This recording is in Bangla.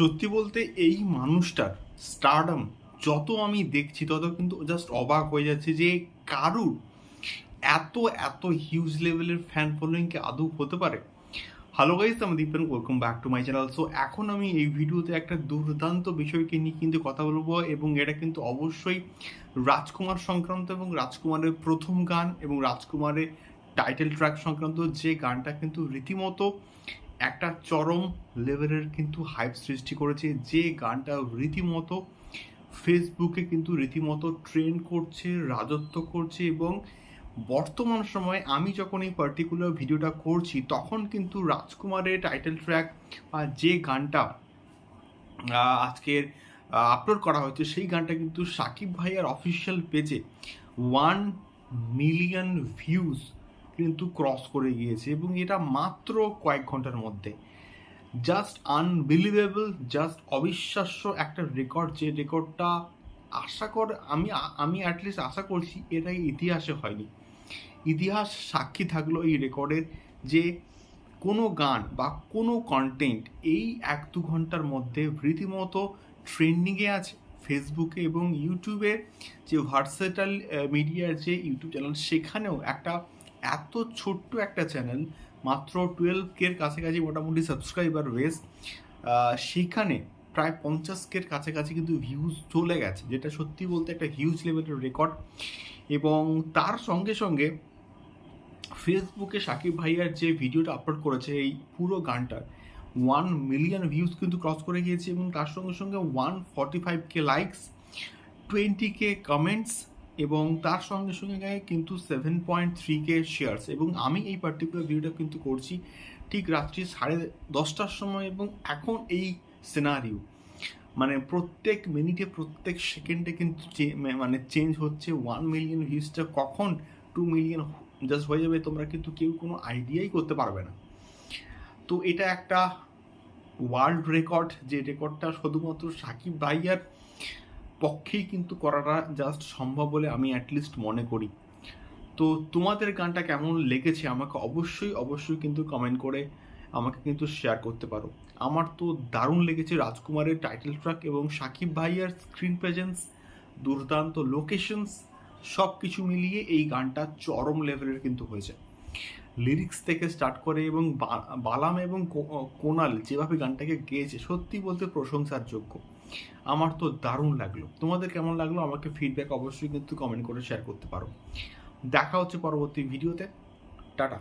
সত্যি বলতে এই মানুষটার স্টারডম যত আমি দেখছি, তত কিন্তু জাস্ট অবাক হয়ে যাচ্ছে যে কারুর এত এত হিউজ লেভেলের ফ্যান ফলোয়িং কি আদৌ হতে পারে। হ্যালো গাইজ আমি Dipen welcome back to my channel so এখন আমি এই ভিডিওতে একটা দুর্দান্ত বিষয়কে নিয়ে কিন্তু কথা বলব এবং এটা কিন্তু অবশ্যই রাজকুমার সংক্রান্ত এবং রাজকুমারের প্রথম গান এবং রাজকুমারের টাইটেল ট্র্যাক সংক্রান্ত যে গানটা কিন্তু রীতিমতো একটা চরম লেভেলের কিন্তু হাইপ সৃষ্টি করেছে। যে গানটা রীতিমতো ফেসবুকে কিন্তু রীতিমতো ট্রেন্ড করছে, রাজত্ব করছে এবং বর্তমান সময়ে আমি যখন এই পার্টিকুলার ভিডিওটা করছি, তখন কিন্তু রাজকুমারের টাইটেল ট্র্যাক বা যে গানটা আজকের আপলোড করা হয়েছে, সেই গানটা কিন্তু সাকিব ভাইয়ার অফিসিয়াল পেজে ওয়ান মিলিয়ন ভিউজ কিন্তু ক্রস করে গিয়েছে এবং এটা মাত্র কয়েক ঘণ্টার মধ্যে। জাস্ট আনবিলিভেবল জাস্ট অবিশ্বাস্য একটা রেকর্ড যে রেকর্ডটা আশা কর, আমি আমি অ্যাটলিস্ট আশা করছি এটাই ইতিহাসে হয়নি। ইতিহাস সাক্ষী থাকল এই রেকর্ডের যে কোনো গান বা কোনো কন্টেন্ট এই এক দু ঘণ্টার মধ্যে রীতিমতো ট্রেন্ডিংয়ে আছে। ফেসবুকে এবং ইউটিউবে যে ভার্সেটাল মিডিয়ার যে ইউটিউব চ্যানেল সেখানেও একটা এত ছোট্ট একটা চ্যানেল মাত্র টুয়েলভ কের কাছাকাছি মোটামুটি সাবস্ক্রাইবার বেস সেখানে প্রায় পঞ্চাশ কের কাছাকাছি কিন্তু ভিউজ চলে গেছে, যেটা সত্যি বলতে একটা হিউজ লেভেলের রেকর্ড এবং তার সঙ্গে সঙ্গে ফেসবুকে সাকিব ভাইয়ার যে ভিডিওটা আপলোড করেছে, এই পুরো গানটার ওয়ান মিলিয়ন ভিউজ কিন্তু ক্রস করে গিয়েছে এবং তার সঙ্গে সঙ্গে one forty five K likes twenty K comments এবং তার সঙ্গে সঙ্গে কিন্তু seven point three K shares এবং আমি এই পার্টিকুলার ভিডিওটা কিন্তু করছি ঠিক রাত্রি সাড়ে দশটার সময় এবং এখন এই সিনারিও মানে প্রত্যেক মিনিটে প্রত্যেক সেকেন্ডে কিন্তু মানে চেঞ্জ হচ্ছে। ওয়ান মিলিয়ন ভিউজটা কখন? টু মিলিয়ন জাস্ট হয়ে যাবে। তোমরা কিন্তু কেউ কোনো আইডিয়াই করতে পারবে না। তো এটা একটা ওয়ার্ল্ড রেকর্ড যে রেকর্ডটা শুধুমাত্র সাকিব ভাইয়ার পক্ষেই কিন্তু করাটা জাস্ট সম্ভব বলে আমি অ্যাটলিস্ট মনে করি। তো তোমাদের গানটা কেমন লেগেছে আমাকে অবশ্যই অবশ্যই কিন্তু কমেন্ট করে আমাকে কিন্তু শেয়ার করতে পারো। আমার তো দারুণ লেগেছে রাজকুমারের টাইটেল ট্র্যাক এবং সাকিব ভাইয়ার স্ক্রিন প্রেজেন্স দুর্দান্ত লোকেশনস সব কিছু মিলিয়ে এই গানটা চরম লেভেলের কিন্তু হয়েছে। লিরিক্স থেকে স্টার্ট করে এবং বালাম এবং কোনাল যেভাবে গানটাকে গেয়েছে, সত্যি বলতে প্রশংসার যোগ্য আমার তো দারুণ লাগল। তোমাদের কেমন লাগল? আমাকে ফিডব্যাক অবশ্যই কিন্তু কমেন্ট করে শেয়ার করতে পারো। দেখা হচ্ছে পরবর্তী ভিডিওতে টাটা।